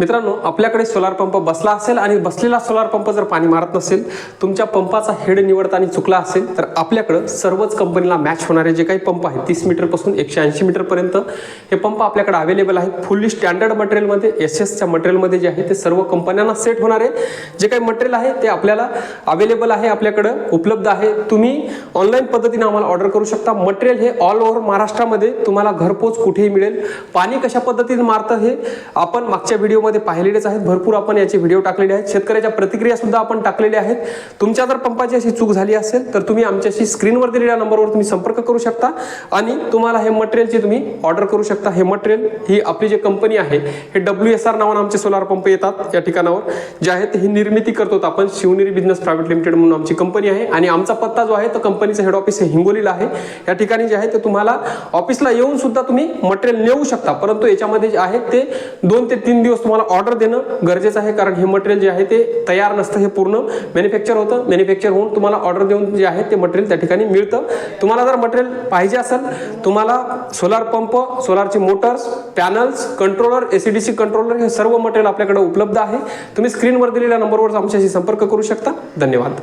मित्रांनो आपल्याकडे solar pump बसला असेल आणि बसलेला सोलार पंप जर पाणी मारत नसेल तुमच्या पंपाचा हेड निवडताना चुकला असेल तर आपल्याकडं सर्वच कंपनीला मॅच होणारे जे काही पंप आहेत तीस मीटरपासून एकशे ऐंशी मीटरपर्यंत हे पंप आपल्याकडे अवेलेबल आहेत. फुल्ली स्टँडर्ड मटेरियलमध्ये एस एसच्या मटेरियलमध्ये जे आहे ते सर्व कंपन्यांना सेट होणारे जे काही मटेरियल आहे ते आपल्याला अवेलेबल आहे आपल्याकडं उपलब्ध आहे. तुम्ही ऑनलाईन पद्धतीने आम्हाला ऑर्डर करू शकता. मटेरियल हे ऑल ओव्हर महाराष्ट्रामध्ये तुम्हाला घरपोच कुठेही मिळेल. पाणी कशा पद्धतीने मारतं हे आपण मागच्या व्हिडिओमध्ये पाहिलेलेच आहेत. भरपूर आपण याचे व्हिडिओ टाकलेले आहेत. शेतकऱ्याच्या प्रतिक्रिया सुद्धा आपण टाकलेल्या आहेत. तुमच्या जर पंपाची अशी चूक झाली असेल तर तुम्ही आमच्याशी स्क्रीनवर दिलेल्या नंबरवर तुम्ही संपर्क करू शकता. आणि तुम्हाला हे मटेरियलची तुम्ही ऑर्डर करू शकता हे मटेरियल ही आपली जी कंपनी आहे हे डब्ल्यू एस आर नावानं आमचे सोलार पंप येतात या ठिकाणावर जे आहेत ही निर्मिती करतो आपण शिवनेरी बिझनेस प्रायव्हेट लिमिटेड म्हणून आमची कंपनी आहे. आणि आमचा पत्ता जो आहे तो कंपनीचं हेड ऑफिस हे हिंगोलीला आहे. या ठिकाणी जे आहे ते तुम्हाला ऑफिसला येऊन सुद्धा तुम्ही मटेरियल नेऊ शकता. परंतु याच्यामध्ये जे आहे ते दोन ते तीन दिवस तुम्हाला तुम्हाला ऑर्डर देणं गरजेचं आहे कारण हे मटेरियल जे आहे ते तयार नसतं हे पूर्ण मॅन्युफॅक्चर होतं. मॅन्युफॅक्चर होऊन तुम्हाला ऑर्डर देऊन जे आहे ते मटेरियल त्या ठिकाणी मिळतं. तुम्हाला जर मटेरियल पाहिजे असेल तुम्हाला solar pump सोलारचे motors panels controller AC DC controller हे सर्व मटेरियल आपल्याकडे उपलब्ध आहे. तुम्ही स्क्रीनवर दिलेल्या नंबरवर आमच्याशी संपर्क करू शकता. धन्यवाद.